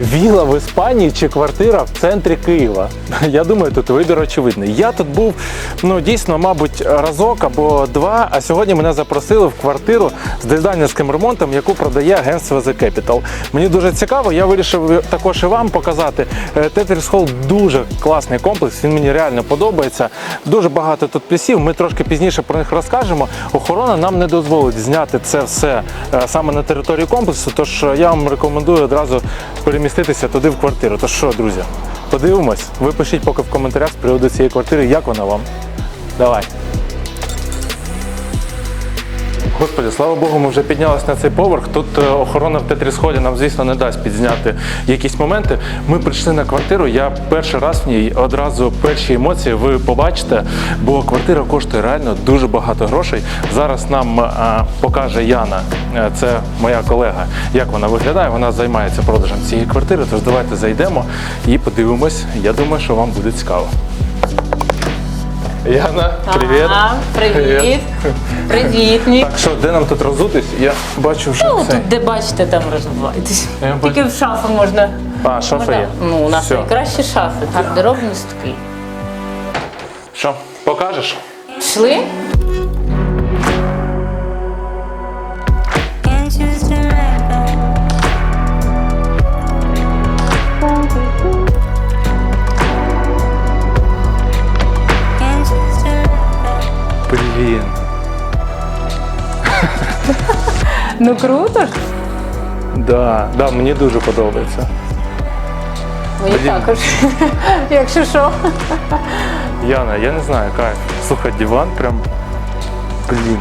Віла в Іспанії чи квартира в центрі Києва. Я думаю, тут вибір очевидний. Я тут був ну дійсно, мабуть, разок або два. А сьогодні мене запросили в квартиру з дизайнерським ремонтом, яку продає агентство The Capital. Мені дуже цікаво. Я вирішив також і вам показати. Е, Tetris Hall дуже класний комплекс. Він мені реально подобається. Дуже багато тут плюсів. Ми трошки пізніше про них розкажемо. Охорона нам не дозволить зняти це все е, саме на території комплексу. Тож е, я вам рекомендую одразу переміститися туди в квартиру. То що, друзі, подивимось. Ви пишіть поки в коментарях з приводу цієї квартири, як вона вам. Давай. Господи, слава Богу, ми вже піднялися на цей поверх. Тут е, охорона в тетрісході нам, звісно, не дасть підзняти якісь моменти. Ми прийшли на квартиру. Я перший раз в ній одразу перші емоції ви побачите, бо квартира коштує реально дуже багато грошей. Зараз нам е, покаже Яна, е, це моя колега, як вона виглядає. Вона займається продажем цієї квартири. Тож давайте зайдемо і подивимось. Я думаю, що вам буде цікаво. Яна, привіт. Привіт. Привіт, Нік. Так, що, де нам тут розутись? Я бачу, що Ну, це. тут, де бачите, там розвивайтесь. Я. Тільки в шафу можна. А, шафа є. Ну, у нас найкращі шафи. гардеробні місткий. Що, покажеш? Пішли? Ну круто ж. Да, да, мені дуже подобається. Мені Блін. також. Якщо що. Яна, я не знаю, кайф. Слухай, диван прям. Блін,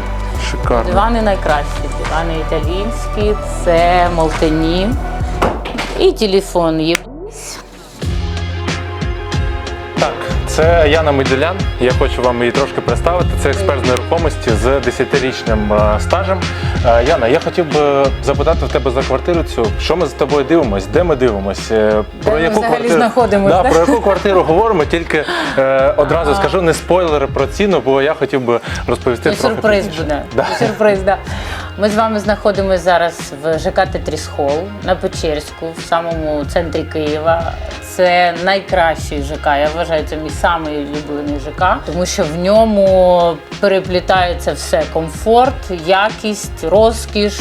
шикарно. Дивани найкращі. Дивани італійські, це Молтені. І телефон є. Це Яна Меділян. Я хочу вам її трошки представити. Це експерт з нерухомості з 10-річним е, стажем. Е, Яна, я хотів би запитати в тебе за квартиру цю. Що ми з тобою дивимось? Де ми дивимось? Е, Де ми взагалі знаходимось, Да, да? про яку квартиру говоримо? Тільки е, одразу скажу не спойлери про ціну, бо я хотів би розповісти І трохи сюрприз буде. Да. І Сюрприз, да. Ми з вами знаходимося зараз в ЖК Тетріс Холл на Печерську, в самому центрі Києва. Це найкращий ЖК. Я вважаю, це мій самий улюблений ЖК, тому що в ньому переплітається все: комфорт, якість, розкіш,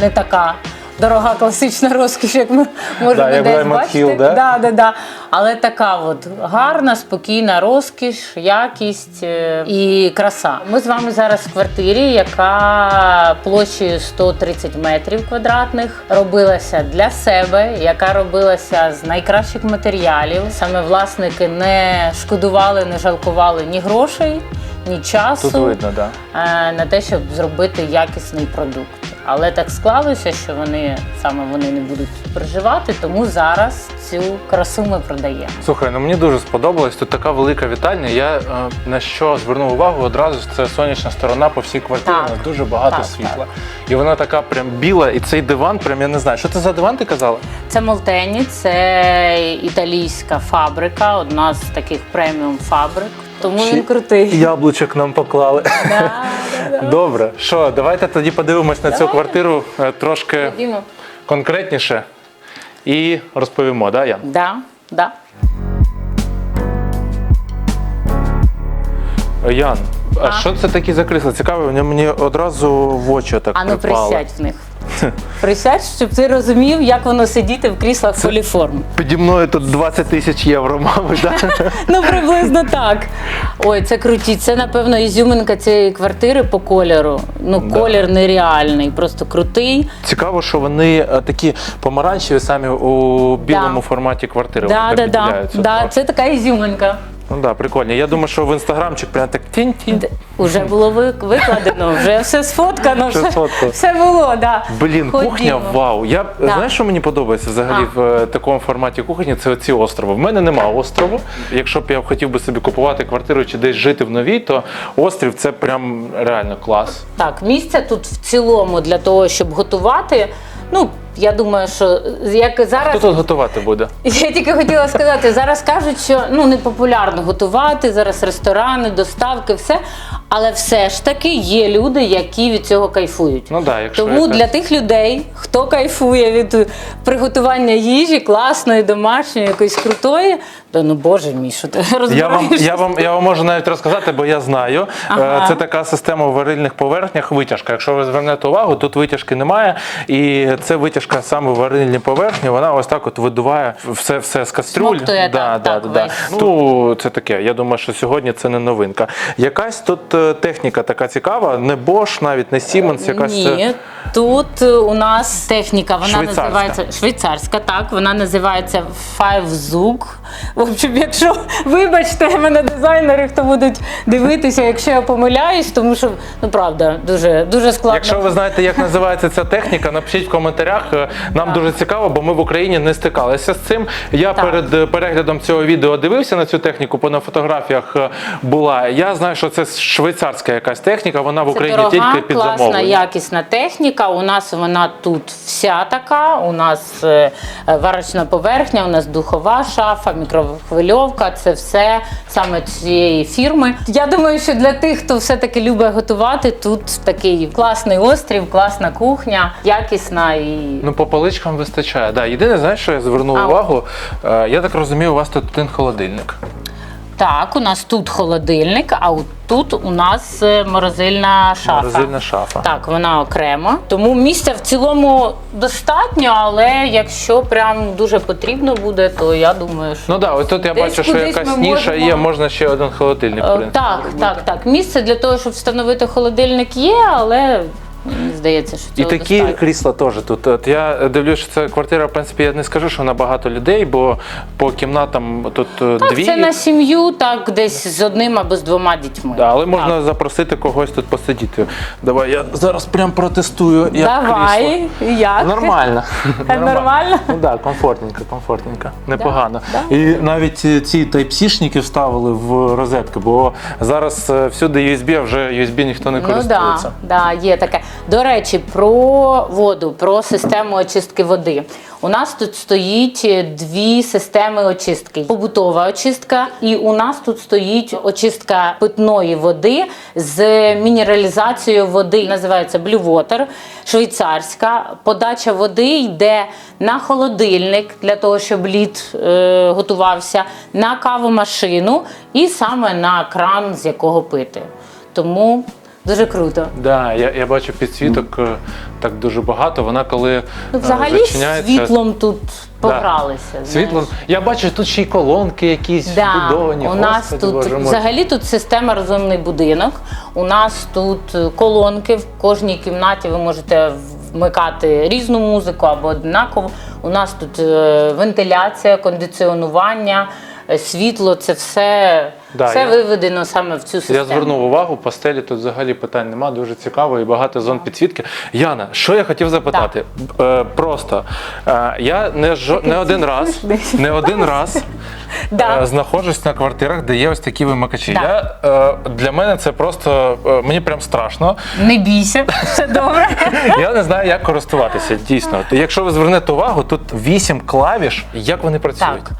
не така. Дорога класична розкіш, як ми можемо Да, десь бачити. Hill, да? Да, да, да. Але така от гарна, спокійна розкіш, якість е, і краса. Ми з вами зараз в квартирі, яка площею 130 метрів квадратних робилася для себе, яка робилася з найкращих матеріалів. Саме власники не шкодували, не жалкували ні грошей, ні часу Тут видно. Да. е, на те, щоб зробити якісний продукт. Але так склалося, що вони саме вони не будуть проживати, тому зараз цю красу ми продаємо. Слухай, ну мені дуже сподобалось. Тут така велика вітальня. Я е, на що звернув увагу одразу це сонячна сторона по всій квартирі. Так. вона Дуже багато Так, світла. І вона така прям біла, і цей диван, прям я не знаю. Що це за диван, ти казала? Це Молтені, це італійська фабрика, одна з таких преміум фабрик. Тому він крутий. Яблучок нам поклали. Да, да, да. Добре, що, давайте тоді подивимось на цю квартиру е, трошки Ходімо. конкретніше і розповімо, да, Ян? Да, да. Ян, а що це такі за крісла? Цікаво, вони мені одразу в очі так А ну припали. присядь в них. Присядь, щоб ти розумів, як воно сидіти в кріслах поліформ. Піді мною тут 20 тисяч євро, мабуть, да? Ну, приблизно так. Ой, це круті. Це, напевно, ізюминка цієї квартири по кольору. Ну, Да. колір нереальний, просто крутий. Цікаво, що вони е, такі помаранчеві самі у білому форматі квартири. Да, вони да, так да, да, трохи. це така ізюминка. Ну да, прикольно. Я думаю, що в інстаграмчик прям так тінь-тінь. Д- Уже було ви- викладено, вже все сфоткано, Все все, сфоткано. все було, да. Блін, кухня, вау. Я знаєш, що мені подобається взагалі в е, такому форматі кухні? Це оці острови. В мене нема острову. Якщо б я хотів би собі купувати квартиру чи десь жити в новій, то острів це прям реально клас. Так, місця тут в цілому для того, щоб готувати. Ну, я думаю, що як зараз. Хто тут готувати буде? Я тільки хотіла сказати, зараз кажуть, що ну не популярно готувати, зараз ресторани, доставки, все. Але все ж таки є люди, які від цього кайфують. Ну да, якщо Тому якась- для тих людей, хто кайфує від приготування їжі, класної, домашньої, якоїсь крутої, то ну боже мій, що ти Я вам, я, вам, я вам можу навіть розказати, бо я знаю. Ага. Е, Це така система в варильних поверхнях витяжка. Якщо ви звернете увагу, тут витяжки немає. І це витяжка саме в варильній поверхні, вона ось так от видуває все, все з кастрюль. Смоктує, так, так, весь. Ну, це таке. Я думаю, що сьогодні це не новинка. Якась тут е, техніка така цікава, не Bosch, навіть не Siemens, якась. е, Ні, тут у нас техніка, вона Швейцарська. називається швейцарська, так, вона називається Five Zug. В общем, якщо вибачте, мене дизайнери, хто будуть дивитися, якщо я помиляюсь, тому що ну правда, дуже дуже складно. Якщо ви знаєте, як називається ця техніка, напишіть в коментарях. Е, Нам дуже цікаво, бо ми в Україні не стикалися з цим. Я Так. перед е, переглядом цього відео дивився на цю техніку, бо на фотографіях е, була. Я знаю, що це швейцарська якась техніка. Вона в Це Україні дорога, тільки під класна, замовлення. якісна техніка. У нас вона тут вся така. У нас варочна поверхня, у нас духова шафа, мікрохвильовка. Це все саме цієї фірми. Я думаю, що для тих, хто все-таки любить готувати, тут такий класний острів, класна кухня, якісна і Ну, по поличкам вистачає. Да. Єдине, знаєш, що я звернув А. увагу. Е, Я так розумію, у вас тут один холодильник. так. У нас тут холодильник, а от тут у нас е, морозильна шафа. Морозильна шафа. Так, вона окремо. Тому місця в цілому достатньо, але якщо прям дуже потрібно буде, то я думаю, що Ну так, да, ось тут я Десь бачу, що якась ніша можемо- є, можна ще один холодильник. в Е, принципі, так, так, так. Місце для того, щоб встановити холодильник є, але здається, що І такі достатньо. крісла теж тут. От я дивлюся, що це квартира, в принципі, я не скажу, що вона багато людей, бо по кімнатам тут е, Так, дві. це на сім'ю, так десь з одним або з двома дітьми. Да, але можна Так. запросити когось тут посидіти. Давай я зараз прям протестую. Як крісло. Як? Нормально. Нормально? Ну так, комфортненько, комфортненько. Непогано. да. І навіть ці Type-C-шники вставили в розетки, бо зараз е, всюди USB, а вже USB ніхто не Ну користується. да, да, є таке. До речі, про воду, про систему очистки води. У нас тут стоїть е, дві системи очистки: побутова очистка, і у нас тут стоїть очистка питної води з мінералізацією води. Називається Blue Water, швейцарська. Подача води йде на холодильник для того, щоб лід е, готувався, на кавомашину і саме на кран, з якого пити. Тому дуже круто. Да, я, я бачу підсвіток е, так дуже багато. Вона коли Ну, е, взагалі зачиняється. світлом тут погралися. Світло. знаєш. Я бачу, тут ще й колонки якісь Да, вбудовані. у нас Господи, тут Боже взагалі тут система розумний будинок. У нас тут е, колонки в кожній кімнаті. Ви можете вмикати різну музику або однаково. У нас тут вентиляція, кондиціонування, світло це все, Да, все я- виведено саме в цю систему. Я звернув увагу, по стелі тут взагалі питань нема, дуже цікаво і багато зон підсвітки. Яна, що я хотів запитати? Е, просто е, я не, жо, не один раз, не один раз Да. е, знаходжусь на квартирах, де є ось такі вимикачі. Да. Я, е, для мене це просто е, мені прям страшно. Не бійся, все добре. Я не знаю, як користуватися. Дійсно, якщо ви звернете увагу, тут вісім клавіш. Як вони працюють? Так.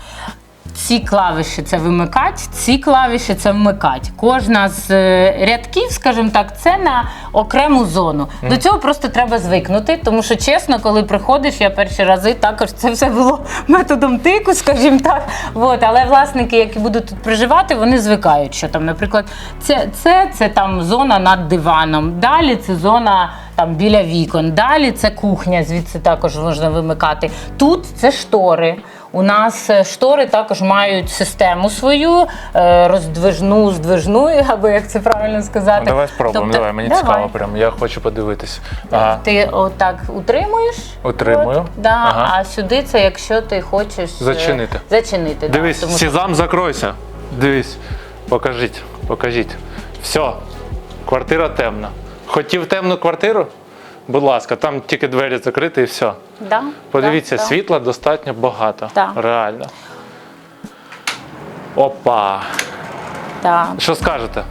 Ці клавіші це вимикать, ці клавіші це вмикать. Кожна з е, рядків, скажімо так, це на окрему зону. До цього просто треба звикнути, тому що чесно, коли приходиш, я перші рази також це все було методом тику, скажімо так. От, але власники, які будуть тут проживати, вони звикають, що там, наприклад, це, це, це там зона над диваном, далі це зона там біля вікон, далі це кухня, звідси також можна вимикати. Тут це штори. У нас е, штори також мають систему свою е, роздвижну, здвижну, або як це правильно сказати. Ну, давай спробуємо. Тобто- давай, мені давай. цікаво, прям я хочу подивитись. Ага. Ти отак утримуєш. Утримую. От, да, Ага. А сюди це якщо ти хочеш е, Зачинити. Зачинити. да, Дивись, тому Сізам, закройся. Дивись, покажіть, покажіть. Все, квартира темна. Хотів темну квартиру? Будь ласка, там тільки двері закриті і все. Да, Подивіться, да, да. світла достатньо багато. Так. Реально. Опа. Так, Що скажете?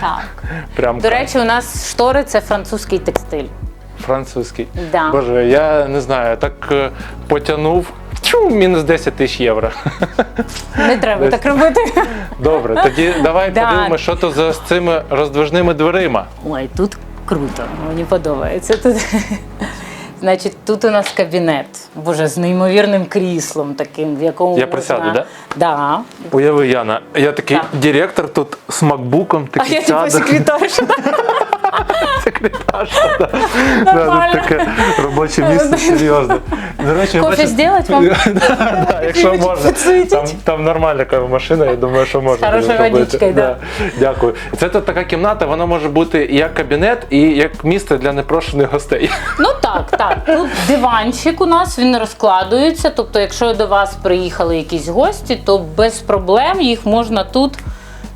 так. Прям До речі, у нас штори це французький текстиль. французький. Да. Боже, я не знаю, так е, потягнув. Мінус 10 тисяч євро? Не треба так робити. Добре, тоді давай Да. подивимося, що то за з цими роздвижними дверима. Ой, тут круто, мені подобається. Тут, значить, тут у нас кабінет. Боже, з неймовірним кріслом таким, в якому Я можна... присяду, да? Да. Уяви, Яна, я такий да. директор тут з макбуком, А такий я типу секретарша. секретарша. Да. Да, Нормально. тут таке робоче місце, серйозно. До речі, Кофе зробити вам? Да, да, якщо можна. Там, там нормальна кавомашина, я думаю, що можна. Хорошою буде водичкою, да. Дякую. Це тут така кімната, вона може бути як кабінет, і як місце для непрошених гостей. Ну так, так. Тут диванчик у нас він розкладується. Тобто, якщо до вас приїхали якісь гості, то без проблем їх можна тут,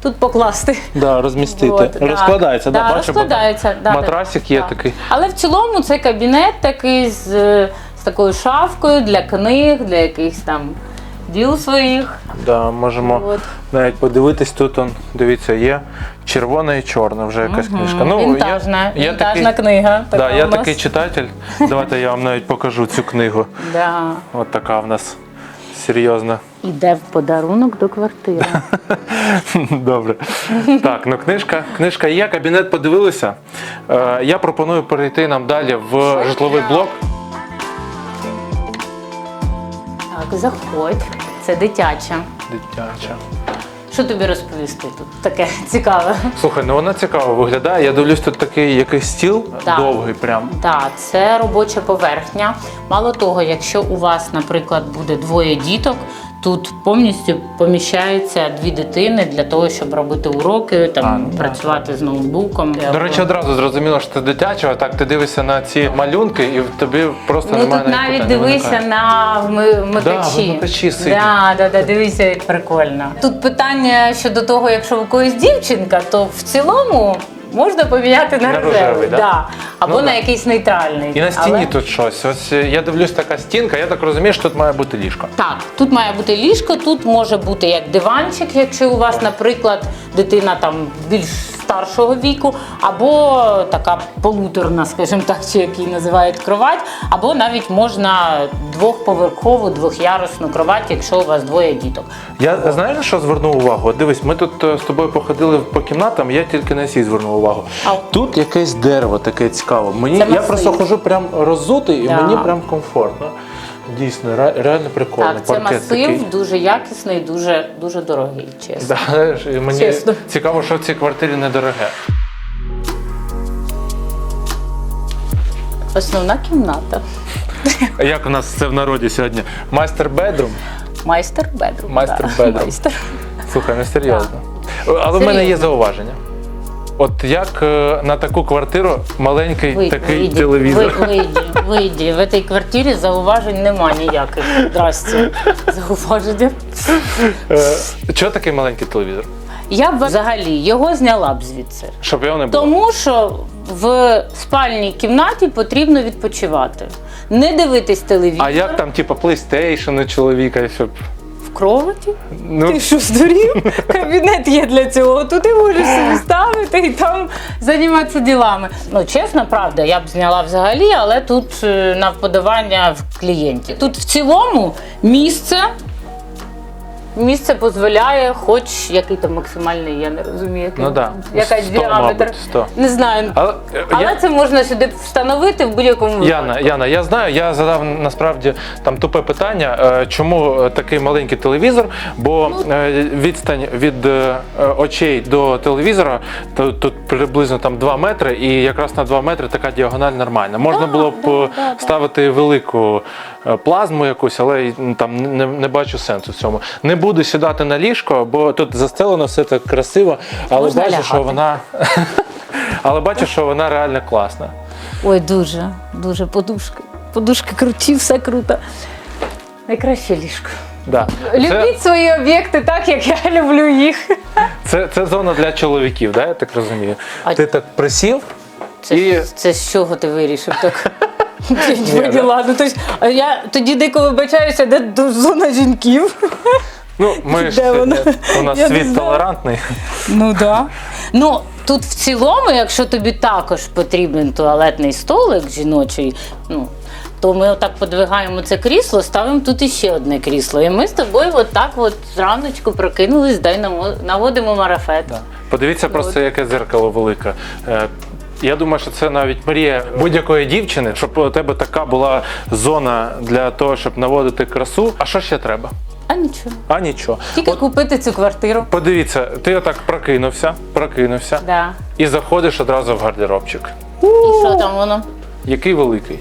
тут покласти. Да, розмістити. От. Розкладається, да, да, бачу, розкладається. Да, матрасик да, є да. такий. Але в цілому це кабінет такий з, з такою шафкою для книг, для якихось там діл своїх. Да, можемо От. навіть подивитись. Тут он, дивіться, є червона і чорна вже якась книжка. Ну, вінтажна, я, я вінтажна такий, книга. да, я такий читатель. Давайте я вам навіть покажу цю книгу. Да. От така в нас серйозна. Іде в подарунок до квартири. Добре. Так, ну книжка, книжка є, кабінет подивилися. Е, я пропоную перейти нам далі в житловий блок. Так, заходь. Це дитяча. Дитяча. Що тобі розповісти тут? Таке цікаве. Слухай, ну вона цікаво виглядає. Я дивлюсь, тут такий якийсь стіл да. довгий прям. Так, це робоча поверхня. Мало того, якщо у вас, наприклад, буде двоє діток, тут повністю поміщаються дві дитини для того, щоб робити уроки, там А, ну, працювати з ноутбуком. До речі, одразу зрозуміло, що це дитяча, а так ти дивишся на ці малюнки, і в тобі просто Ну немає тут навіть дивися на вми- вмикачі. Да. Да, да, да, дивися, як прикольно. Тут питання щодо того, якщо у когось дівчинка, то в цілому можна поміняти на, На рожевий. рожевий, да? да. Або Ну, на да. якийсь нейтральний. І на стіні Але- тут щось. Ось е, я дивлюсь, така стінка, я так розумію, що тут має бути ліжко. Так, тут має бути ліжко, тут може бути як диванчик, якщо у вас, наприклад, дитина там більш старшого віку, або така полуторна, скажімо так, чи як її називають кровать, або навіть можна двохповерхову, двохярусну кровать, якщо у вас двоє діток. Я знаєш, на що звернув увагу? Дивись, ми тут е, з тобою походили по кімнатам, я тільки на сій звернув увагу. А. Тут якесь дерево таке цікаве. Мені Це я масив. просто хожу прям роззутий, і Да. мені прям комфортно. Дійсно, реально прикольно. Так, це Паркет масив, такий. дуже якісний, дуже дуже дорогий, чесно. Да, мені Чесно. цікаво, що в цій квартирі недороге. Основна кімната. Як у нас це в народі сьогодні? Майстер бедрум? Майстер бедрум. Майстер бедрум. Майстер. Слухай, не серйозно. Але в мене є зауваження. От як е, на таку квартиру маленький Вийди, такий вийди, телевізор. ви- Вийди, вийди. В цій квартирі зауважень нема ніяких. Здрасте. Зауваження. Е, Чого такий маленький телевізор? Я б взагалі його зняла б звідси. Щоб його не було. Тому що в спальній кімнаті потрібно відпочивати. Не дивитись телевізор А як там, типу, PlayStation у чоловіка, щоб. Кроваті. Ну, Ти що здурів? Кабінет є для цього. Туди можеш собі ставити і там займатися ділами. Ну, чесно, правда, я б зняла взагалі, але тут е, на вподобання в клієнтів. Тут в цілому місце. Місце дозволяє, хоч який там максимальний, я не розумію, який, Ну да, якась 100, діаметр. мабуть, 100. Не знаю. але, е, Але я, це можна сюди встановити в будь-якому випадку. Яна, Яна, я знаю, я задав насправді там тупе питання, е, чому е, такий маленький телевізор, бо Ну, е, відстань від е, очей до телевізора то, тут приблизно там 2 метри, і якраз на 2 метри така діагональ нормальна. Можна було б да, е, ставити велику плазму якусь, але там не, не бачу сенсу в цьому. Не буду сідати на ліжко, бо тут застелено все так красиво, але Можна бачу, що вона. Але бачу, що вона реально класна. Ой, дуже, дуже подушки. Подушки круті, все круто. Найкраще ліжко. Да. Це- Любіть свої об'єкти так, як я люблю їх. Це, це зона для чоловіків, да, я так розумію. А- Ти так присів Це, і це з чого ти вирішив так? Я не поняла. Ну, тобто, а я тоді дико вибачаюся, де зона жінків. ну ми ж Де вона? у нас Я світ толерантний. Ну так. Да. Ну, тут в цілому, якщо тобі також потрібен туалетний столик жіночий, ну, то ми отак подвигаємо це крісло, ставимо тут іще одне крісло. І ми з тобою отак от зраночку прокинулись, дай наводимо марафет. Подивіться просто, яке дзеркало велике. Я думаю, що це навіть мрія будь-якої дівчини, щоб у тебе така була зона для того, щоб наводити красу. А що ще треба? А нічого. А нічого. Тільки От купити цю квартиру. подивіться, ти отак прокинувся, прокинувся Да. і заходиш одразу в гардеробчик. І що там воно? Який великий.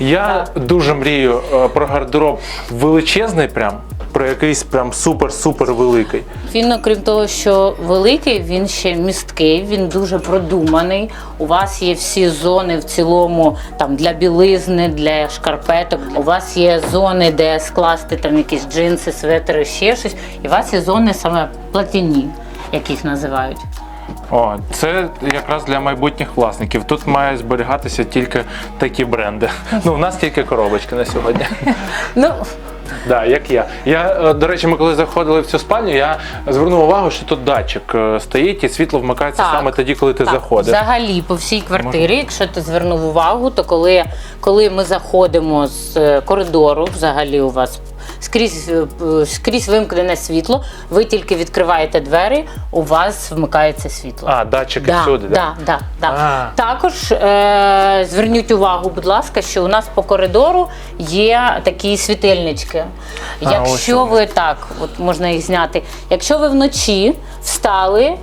Я дуже мрію е, про гардероб величезний, прям про якийсь прям супер-супер великий. Він, окрім того, що великий, він ще місткий, він дуже продуманий. У вас є всі зони в цілому там для білизни, для шкарпеток. У вас є зони, де скласти там якісь джинси, светри, ще щось. І у вас є зони саме платяні, як їх називають. О, це якраз для майбутніх власників. Тут мають зберігатися тільки такі бренди. Ну, у нас тільки коробочки на сьогодні. Ну, Да, як я. Я, е, до речі, ми коли заходили в цю спальню, я звернув увагу, що тут датчик е, стоїть і світло вмикається Так. саме тоді, коли ти Так, заходиш. Взагалі по всій квартирі, якщо ти звернув увагу, то коли, коли ми заходимо з е, коридору, взагалі у вас скрізь, е, скрізь вимкнене світло, ви тільки відкриваєте двері, у вас вмикається світло. А, датчики Да, всюди, да, да, да. А. Також е, зверніть увагу, будь ласка, що у нас по коридору є такі світильнички. Якщо вони. ви так, от можна їх зняти. Якщо ви вночі встали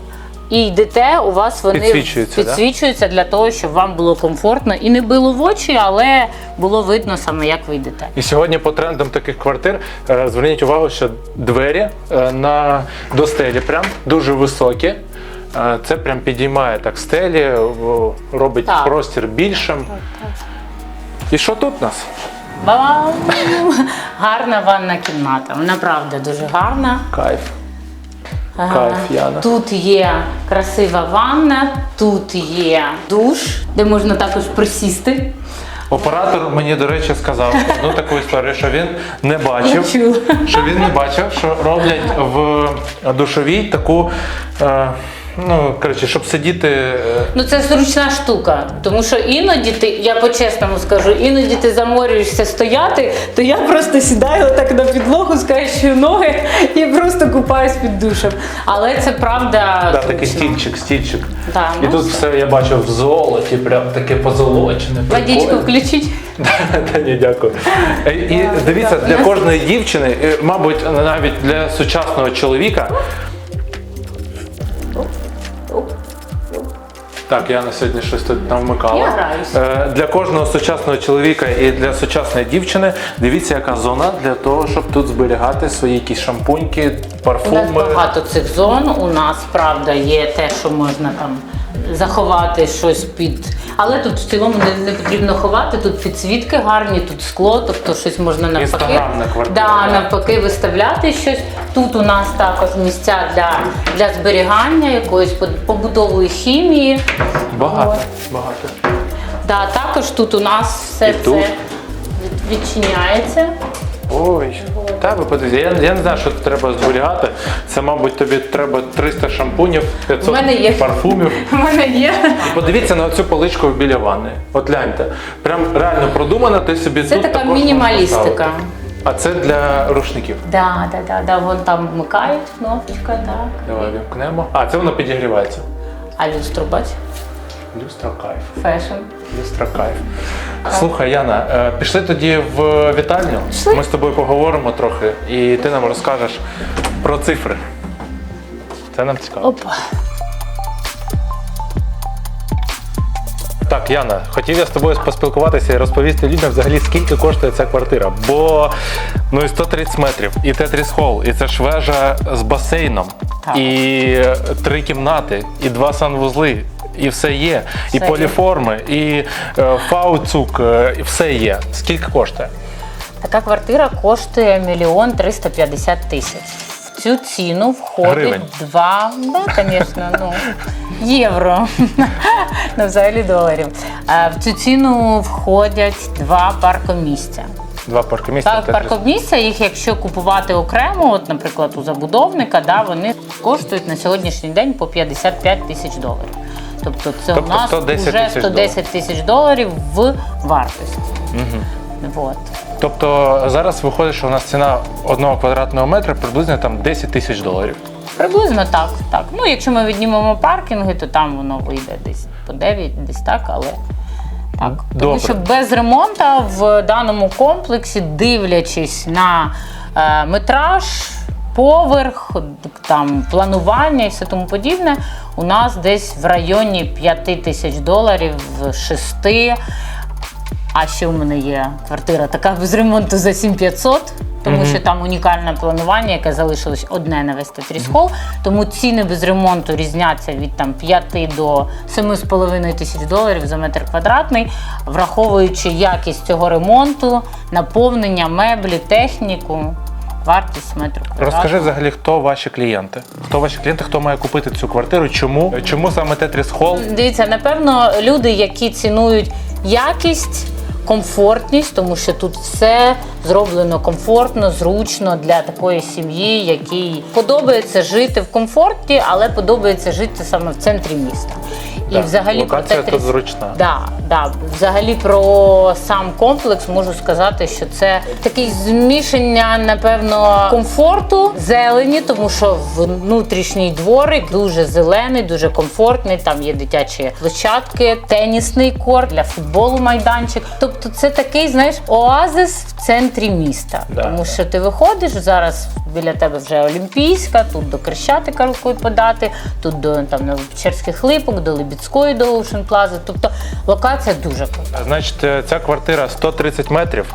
і йдете, у вас вони Підсвічуються, да? підсвічуються для того, щоб вам було комфортно і не било в очі, але було видно саме, як ви йдете. І сьогодні по трендам таких квартир е, зверніть увагу, що двері е, на до стелі прям дуже високі. Е, Це прям підіймає так стелі, робить Так. простір більшим. І що тут у нас? Ба-бам! Гарна ванна кімната. Вона правда дуже гарна. Кайф. Кайф, Яна. Тут є красива ванна, тут є душ, де можна також присісти. Оператор мені, до речі, сказав одну таку історію, що він не бачив, що він не бачив, що роблять в душовій таку. Е, ну, коротше, щоб сидіти. е, Ну це зручна штука, тому що іноді ти, я по-чесному скажу, іноді ти заморюєшся стояти, то я просто сідаю отак на підлогу, скрещую ноги і просто купаюсь під душем. Але це правда. Да, такий зручно. стільчик, стільчик. Да, І ну, тут все я бачив в золоті, прям таке позолочене. Водичку прикольне. включить. Та ні, дякую. Е, І дивіться, для кожної дівчини, е, мабуть, навіть для сучасного чоловіка. Так, я на сьогодні щось тут там вмикала. Я граюсь. Е, Для кожного сучасного чоловіка і для сучасної дівчини дивіться, яка зона для того, щоб тут зберігати свої якісь шампуньки, У нас парфуми. багато цих зон. У нас правда є те, що можна там заховати щось під. Але тут в цілому не, не потрібно ховати. Тут підсвітки гарні, тут скло, тобто щось можна навпаки. Інстаграмна квартира, да. навпаки, виставляти щось. Тут у нас також місця для, для зберігання якоїсь побутової хімії. Багато, От. багато. Да, також тут у нас все І це тут? відчиняється. Ой, та ви подивіться, я, я не знаю, що треба зберігати. Це, мабуть, тобі треба 300 шампунів, 500 У мене є. парфумів. У мене є. І подивіться на цю поличку біля ванни. От гляньте. Прям реально продумано, ти собі Це тут така мінімалістика. А це для рушників. Да, да, да, да, вон там вмикають кнопочка, так. Давай вімкнемо. А, це воно підігрівається. А люстру бач, Люстра кайф. фешн. Люстра кайф. Слухай, Яна, е, пішли тоді в вітальню. Пішли. Ми з тобою поговоримо трохи, і ти нам розкажеш про цифри. Це нам цікаво. Опа. Так, Яна, хотів я з тобою поспілкуватися і розповісти людям взагалі, скільки коштує ця квартира. Бо ну і 130 метрів, і тетріс хол, і це ж вежа з басейном, Так. і три кімнати, і два санвузли. І все є, і Все є. поліформи, і е, фауцук, е, і все є. Скільки коштує? Така квартира коштує мільйон 350 тисяч. В цю ціну входить Гривень. два, да, звісно, ну, євро. ну, взагалі доларів. Е, В цю ціну входять два паркомісця. Два паркомісця. Так, паркомісця, їх якщо купувати окремо, от, наприклад, у забудовника, да, вони коштують на сьогоднішній день по 55 тисяч доларів. Тобто це Тобто у нас 110 вже тисяч 110 тисяч доларів в вартості. Вот. Тобто зараз виходить, що у нас ціна одного квадратного метра приблизно там 10 тисяч доларів. Приблизно так. так. Ну, якщо ми віднімемо паркінги, то там воно вийде десь по 9, десь так, але так. Тому Добре. що без ремонту в даному комплексі, дивлячись на е, метраж, поверх, там планування і все тому подібне, у нас десь в районі 5 тисяч доларів, 6. А ще у мене є квартира така без ремонту за 7500, тому що там унікальне планування, яке залишилось одне на весь Тетріс Холл. Тому ціни без ремонту різняться від там 5 до 7,5 тисяч доларів за метр квадратний, враховуючи якість цього ремонту, наповнення меблі, техніку, вартість метру квадратного. Розкажи взагалі, хто ваші клієнти? Хто ваші клієнти, хто має купити цю квартиру? Чому? Чому саме Тетріс Холл? Дивіться, напевно, люди, які цінують якість, комфортність, тому що тут все зроблено комфортно, зручно для такої сім'ї, якій подобається жити в комфорті, але подобається жити саме в центрі міста. І взагалі локація про тут зручна. Да, да. Взагалі про сам комплекс можу сказати, що це таке змішання, напевно, комфорту, зелені, тому що внутрішній дворик дуже зелений, дуже комфортний. Там є дитячі площадки, тенісний корт для футболу, майданчик. Тобто, це такий, знаєш, оазис в центрі міста. Да. Тому що ти виходиш зараз. Біля тебе вже Олімпійська, тут до Крещатика рукою подати, тут до там Черських липок, до Либідської, до Ocean Plaza. Тобто локація дуже крута. Значить, е, ця квартира 130 метрів,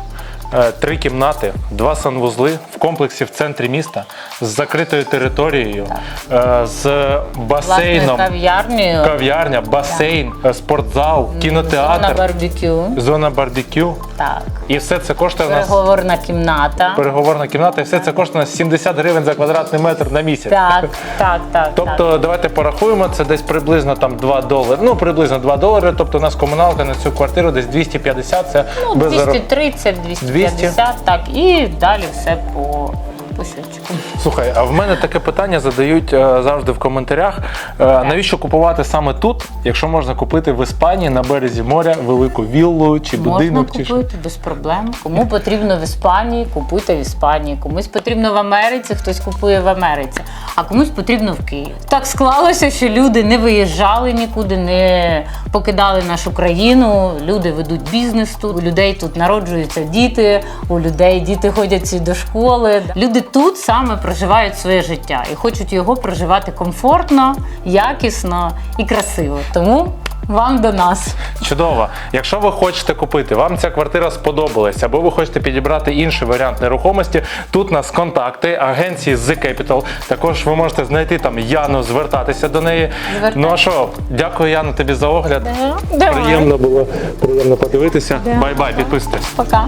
е, три кімнати, два санвузли в комплексі в центрі міста з закритою територією, е, з Власне, басейном, кав'ярнею, кав'ярня, басейн, е, спортзал, зона кінотеатр, барбекю. зона барбекю. Так. І все це коштує у нас Переговорна кімната. переговорна кімната, і все це коштує нас 70 гривень за квадратний метр на місяць. Так, так, так. Тобто давайте порахуємо, це десь приблизно там 2 долари. Ну приблизно 2 долари. Тобто у нас комуналка на цю квартиру десь 250, це Ну, без зароб- 230, 250, так. І далі все по, по. Слухай, а в мене таке питання задають е, завжди в коментарях. Е, навіщо купувати саме тут, якщо можна купити в Іспанії на березі моря велику віллу чи Можна будинок? Чи що? купити без проблем. Кому потрібно в Іспанії, купуйте в Іспанії. Комусь потрібно в Америці, хтось купує в Америці, а комусь потрібно в Києві. Так склалося, що люди не виїжджали нікуди, не покидали нашу країну. Люди ведуть бізнес тут. У людей тут народжуються діти, у людей діти ходять всі до школи. Люди тут саме проживають своє життя і хочуть його проживати комфортно, якісно і красиво. Тому вам до нас. Чудово. Якщо ви хочете купити, вам ця квартира сподобалась, або ви хочете підібрати інший варіант нерухомості, тут у нас контакти агенції The Capital. Також ви можете знайти там Яну, звертатися до неї. Звертайтесь. Ну а що, дякую, Яна, тобі за огляд. Давай. Приємно було приємно подивитися. Бай-бай, підписуйтесь. Пока.